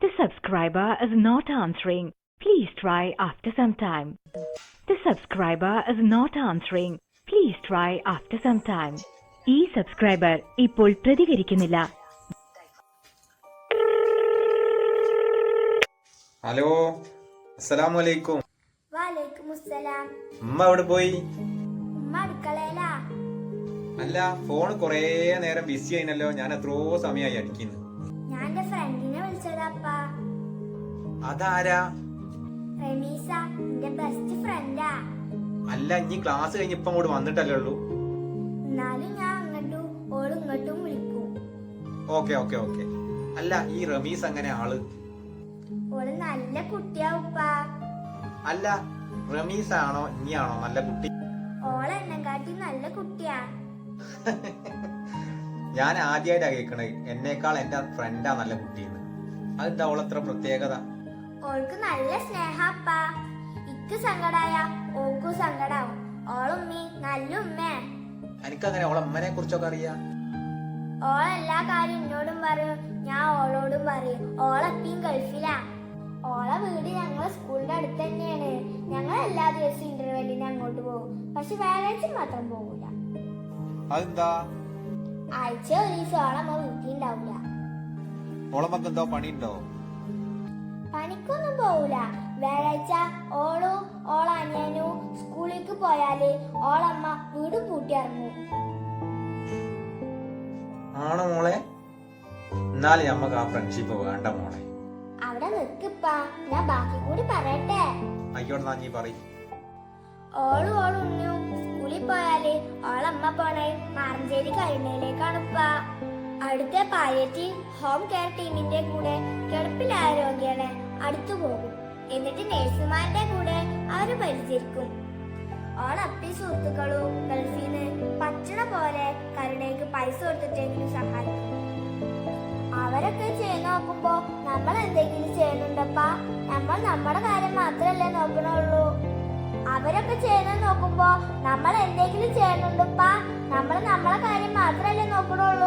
The subscriber is not answering. Please try after some time. The subscriber is not answering. Please try after some time. ഈ subscriber ഇപ്പോൾ പ്രതികരിക്കുന്നില്ല hello അസ്സലാമു അലൈക്കും വാലേക്കും അസ്സലാം ഉമ്മ എവിടെ പോയി ഉമ്മ അടുക്കളയിലാ അല്ല ഫോൺ കുറേ നേരം ബിസി ആയിനല്ലോ ഞാൻ എത്രയോ സമയമായി അടിക്കുന്നു ഞാൻ എന്റെ അതാരാ? റമീസ എന്റെ ബെസ്റ്റ് ഫ്രണ്ടാ അല്ല ഇനി ക്ലാസ് കഴിഞ്ഞ് ഇപ്പം അങ്ങോട്ട് വന്നിട്ടല്ലേ ഉള്ളൂ. എന്നാലും ഞാൻ അങ്ങോട്ടും ഓളും ഇങ്ങോട്ടും വിളിക്കും. Okay okay okay. അല്ല ഈ റമീസ് അങ്ങനെ ആൾ? ഓൾ നല്ല കുട്ടിയാ ഉപ്പാ. അല്ല റമീസ് ആണോ ഇനിയാണോ നല്ല കുട്ടി? ഓൾ എന്നെ കാട്ടി നല്ല കുട്ടിയാ. ഞാൻ ആദ്യമായിട്ടാ കേൾക്കണത് എന്നേക്കാൾ എന്റെ ഫ്രണ്ടാ നല്ല കുട്ടിയെന്ന്. അതെന്താ അവളത്ര പ്രത്യേകത? ഓൾക്ക് നല്ല സ്നേഹപ്പ ഇക്ക് സങ്കടായ ഓക്കു സങ്കടാവും. ഓളുമ്മി നല്ല ഉമ്മേ എനിക്കങ്ങനെ ഓളമ്മനെ അമ്മനെ കുറിച്ചൊക്കെ അറിയാം? എല്ലാ കാര്യം എന്നോടും പറയും ഞാൻ ഓളോടും പറയും. ഓളെപ്പിയും ഗൾഫിലാ. ഓളെ വീട് ഞങ്ങളെ സ്കൂളിന്റെ അടുത്ത് തന്നെയാണ്. ഞങ്ങൾ എല്ലാ ദിവസവും ഇന്റർവെല്ലിന് അങ്ങോട്ട് പോകും. പക്ഷെ വ്യാഴാഴ്ച മാത്രം പോകൂല. അതെന്താ? ആഴ്ച ഒരു ദിവസം ഓളമ്മ ഓളമ്മക്ക് എന്തോ പണിയുണ്ടോ? പണിക്കൊന്നും പോവൂല. വ്യാഴാഴ്ച ഓളു ഓളനിയനും സ്കൂളിലേക്ക് പോയാൽ ഓളമ്മ വീട് പൂട്ടി ഇറങ്ങും. ആണോ മോളെ? എന്നാലും നമ്മക്ക് ആ ഫ്രണ്ട്ഷിപ്പ് വേണ്ട മോളെ. അവിടെ നിൽക്കിപ്പാ. ഞാൻ ബാക്കി കൂടി പറയട്ടെ. ആയിക്കോട്ടെ നാഞ്ഞി പറ ഓളു ഓളുണ്ണു ഓളും സ്കൂളിൽ പോയാൽ ഓളമ്മ പോണേ മാറഞ്ചേരി കരുണയിലേക്കാണ് ഉപ്പ. അടുത്ത പാലിയേറ്റീവ് ഹോം കെയർ ടീമിന്റെ കൂടെ കിടപ്പിലായ രോഗികളെ അടുത്തു പോകും. എന്നിട്ട് നഴ്സുമാരുടെ കൂടെ അവർ പരിചരിക്കും. ഓളപ്പി സുഹൃത്തുക്കളും ഗൾഫിന്ന് പച്ചണ പോലെ കരുണയ്ക്ക് പൈസ കൊടുത്തിട്ടെങ്കിലും സഹായിക്കും. അവരൊക്കെ ചെയ്ത് നോക്കുമ്പോ നമ്മൾ എന്തെങ്കിലും ചെയ്യുന്നുണ്ടപ്പാ? നമ്മൾ നമ്മുടെ കാര്യം മാത്രല്ലേ നോക്കണുള്ളൂ. അവരൊക്കെ ചെയ്യുന്നത് നോക്കുമ്പോ നമ്മൾ എന്തെങ്കിലും ചെയ്യുന്നുണ്ടപ്പാ? നമ്മൾ നമ്മളെ കാര്യം മാത്രല്ലേ നോക്കണുള്ളൂ.